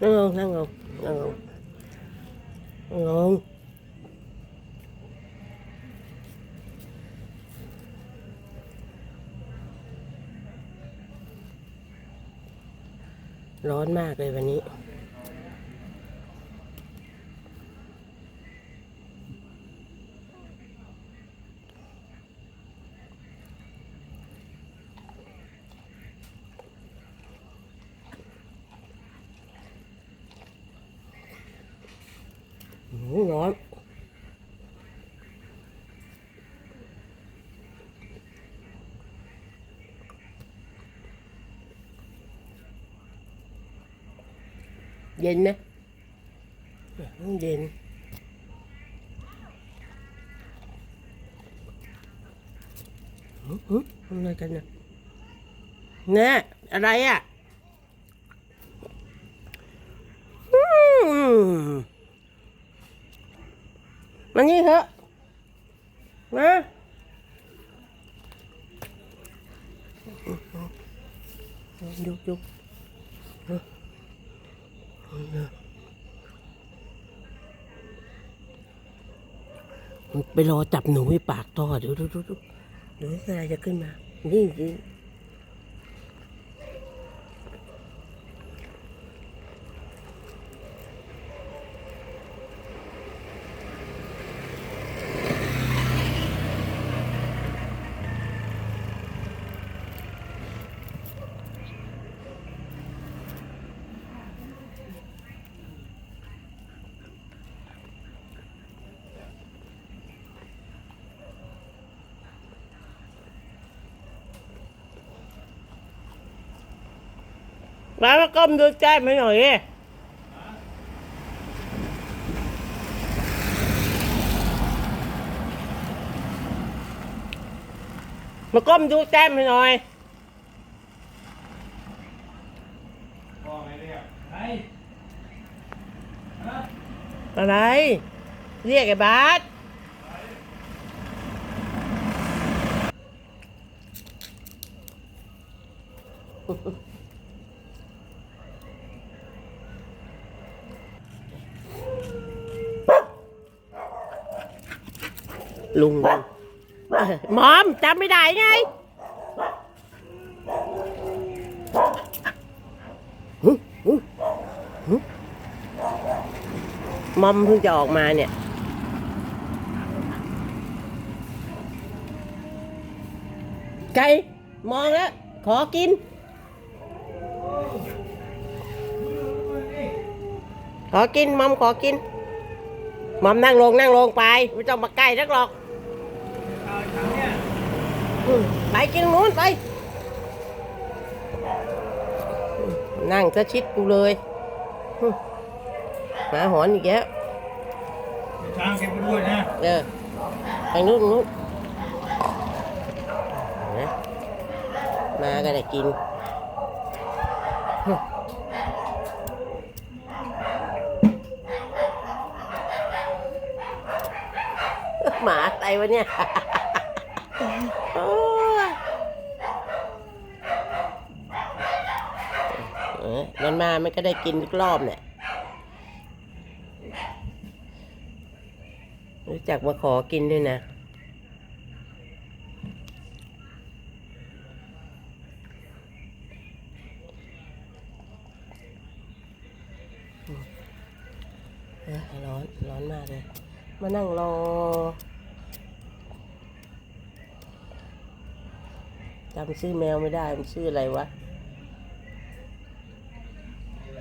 นั่งลงนั่งลงนั่งลงนั่งลงร้อนมากเลยวันนี้ โอ้โหร้อนเย็นนะเย็นหือหืออะไรกันเนี่ยเนี่ยอะไรอะอืม มานี่เถอะมายุกยุกไปรอจับหนูไว้ปากท่อเดี๋ยวดูดูดูเดี๋ยวอะไรจะขึ้นมา นี่ มามาก้มดูแก้มให้หน่อยดิมาก้มดูแก้มให้หน่อยพ่อไม่เรียกไอ้อะไร เรียกไอ้บาส ลุงมันเอ้ยหมอมจำไม่ได้ไงหึหึหึมอมเพิ่งจะออกมาเนี่ยไก่มองแล้ว ขอกิน ขอกินมอมขอกินมอมนั่งลงนั่งลงไป ไม่ต้องมาใกล้นักหรอก เอาถังเนี่ย อืม ไปกินนู้นไป นั่งซะชิดกูเลยอืมหมาหอนอีกแล้วช้างเก็บไปด้วยนะเออไปนู้นนู้นนะมาก็ได้กินฮึหมาอะไรวะเนี่ย โอ้ย เออมันมามันก็ได้กินทุกรอบเนี่ยรู้จักมาขอกินด้วยนะร้อนร้อนมากเลย มานั่งรอจำชื่อแมวไม่ได้ มันชื่ออะไรวะ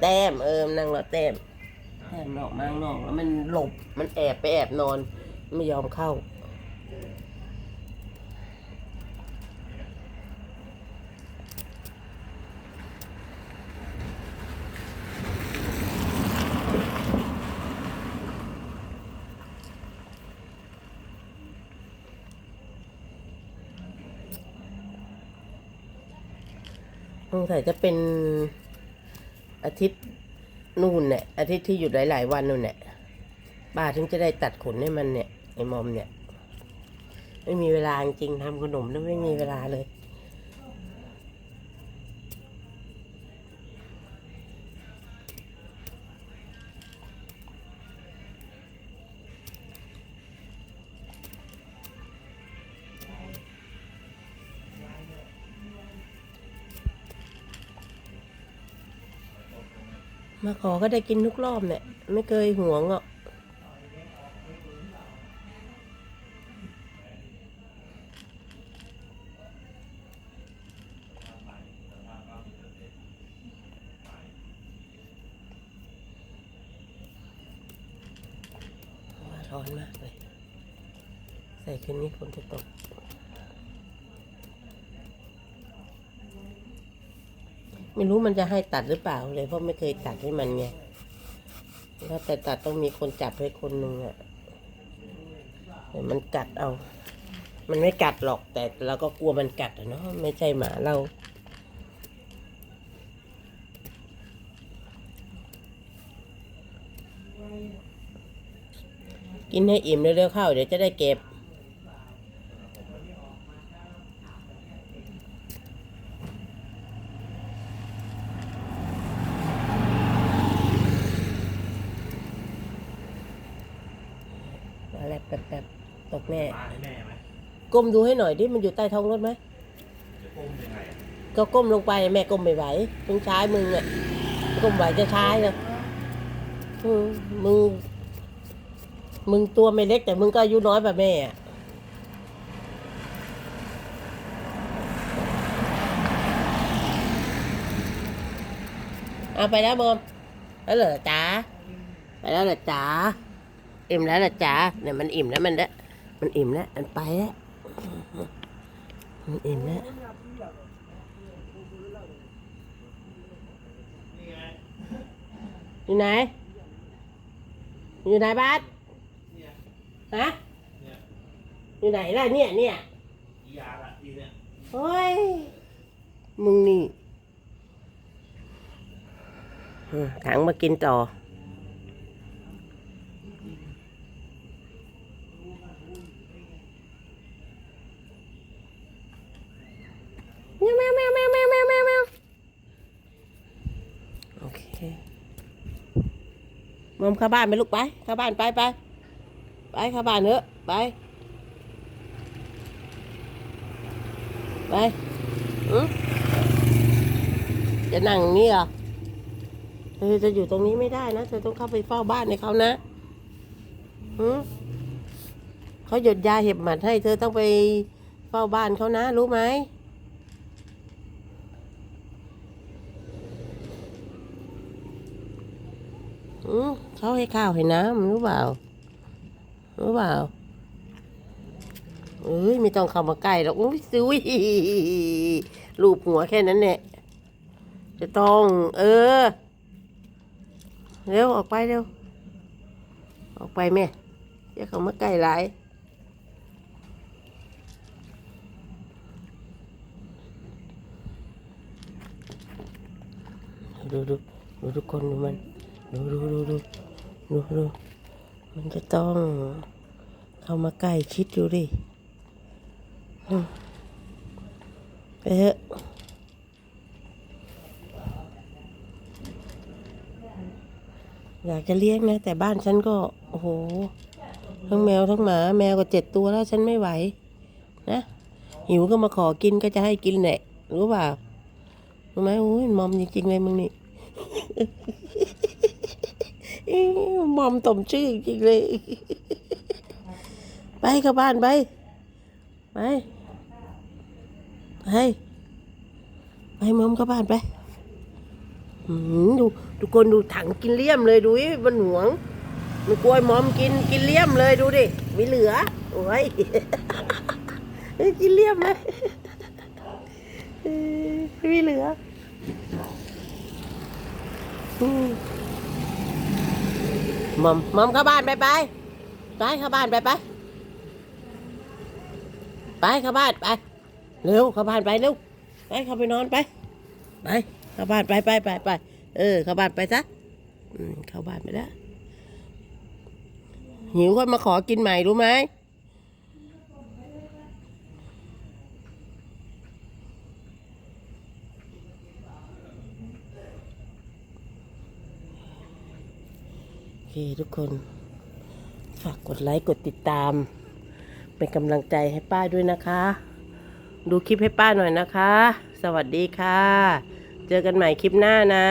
ต้ม เออมันนั่งรอแต้มแต้มออกมาข้างนอกแล้วมันหลบ มันแอบไปแอบนอน ไม่ยอมเข้า สงสัยจะเป็น อาทิตย์นู่นเนี่ยอาทิตย์ที่หยุดหลาย ๆ วันนู่นเนี่ยป้าถึงจะได้ตัดขนให้มันเนี่ยไอ้มอมเนี่ย ไม่มีเวลาจริงทำขนมแล้วไม่มีเวลาเลย มาขอก็ได้กินทุกรอบเนี่ย ไม่เคยหวงอะร้อนมากเลย ใส่คืนนี้ฝนจะตก ไม่รู้มันจะให้ตัดหรือเปล่าเลย เพราะไม่เคยตัดให้มันไงถ้าแต่ตัดต้องมีคนจับให้คนหนึ่งอะเดี๋ยวมันกัดเอา มันไม่กัดหรอกแต่เราก็กลัวมันกัดเนาะไม่ใช่หมาเรากินให้อิ่มเร็วๆเข้าเดี๋ยวจะได้เก็บ มาแล้วแป๊บๆตก แน่มาให้แม่ไหมก้มดูให้หน่อยดิมันอยู่ใต้ท้องรถไหมจะก้มยังไงอะก็ก้มลงไปแม่ก้มไม่ไหวต้องใช้มึงอะก้มไหวจะใช้เลยอืมมึง มึงตัวไม่เล็กแต่มึงก็อายุน้อยกว่าแม่อะเอาไปแล้วมอมแล้วเหรอจ๋าไปแล้วเหรอจ๋าอิ่มแล้วเหรอจ๋าเนี่ยมันอิ่มแล้วมันละ มันอิ่มแล้ว มันไปแล้ว มันอิ่มแล้วอยู่ไหน อยู่ไหนบ้านเนี่ยฮะอยู่ไหนล่ะเนี่ยเนี่ยยาละอีเนี่ยโอ้ย มึงนี่ถังมากินต่อ มอมเข้าบ้านไปลูกไปเข้าบ้านไปไปไปเข้าบ้านเถอะไปไปจะนั่งอย่างนี้เหรอเธอจะอยู่ตรงนี้ไม่ได้นะเธอต้องเข้าไปเฝ้าบ้านในเขานะอืมเขาหยดยาเห็บหมัดให้ เธอต้องไปเฝ้าบ้านเขานะ รู้ไหมอืม เขาให้ข้าวให้น้ำรู้เปล่ารู้เปล่าเอ้ยไม่ต้องเข้ามาใกล้หรอกอุ้ยซุยลูบหัวแค่นั้นแหละจะต้อง เออ เร็ว ออกไปเร็ว ออกไปแม่อย่าเข้ามาใกล้หลายดูดูดูทุกคนดูมันดูดูดูดู ดูดูมันจะต้องเข้ามาใกล้ชิดดูดิไปเถอะอยากจะเลี้ยงนะ แต่บ้านฉันก็ โอ้โห ทั้งแมวทั้งหมา แมวก็เจ็ดตัวแล้วฉันไม่ไหว นะ หิวก็มาขอกินก็จะให้กินแหละรู้เปล่ารู้ไหมโอ้ยมอมจริงๆเลยมึงนี่ มอมตมชื่อจริงเลย ไปเข้าบ้านไป ไป ไป ไปมอมเข้าบ้านไปดูทุกคนดูถังกินเลี่ยมเลยดูมันหวง มันกลัวไอ้มอมกินกินเลี่ยมเลยดูดิมีเหลือโอ้ยกินเลี่ยมเลยเอ้ยมีเหลือ อืม มอมมอมเข้าบ้านไปไปไปเข้าบ้านไปไปไปเข้าบ้านไปเร็วเข้าบ้านไปเร็วไปเข้าไปนอนไปไปเข้าบ้านไปไปไปไปเออ เข้าบ้านไปซะเข้าบ้านไปแล้วหิวคนมาขอกินใหม่รู้ไหม เคทุกคน ฝากกดไลค์กดติดตาม เป็นกำลังใจให้ป้าด้วยนะคะ ดูคลิปให้ป้าหน่อยนะคะ สวัสดีค่ะ เจอกันใหม่คลิปหน้านะ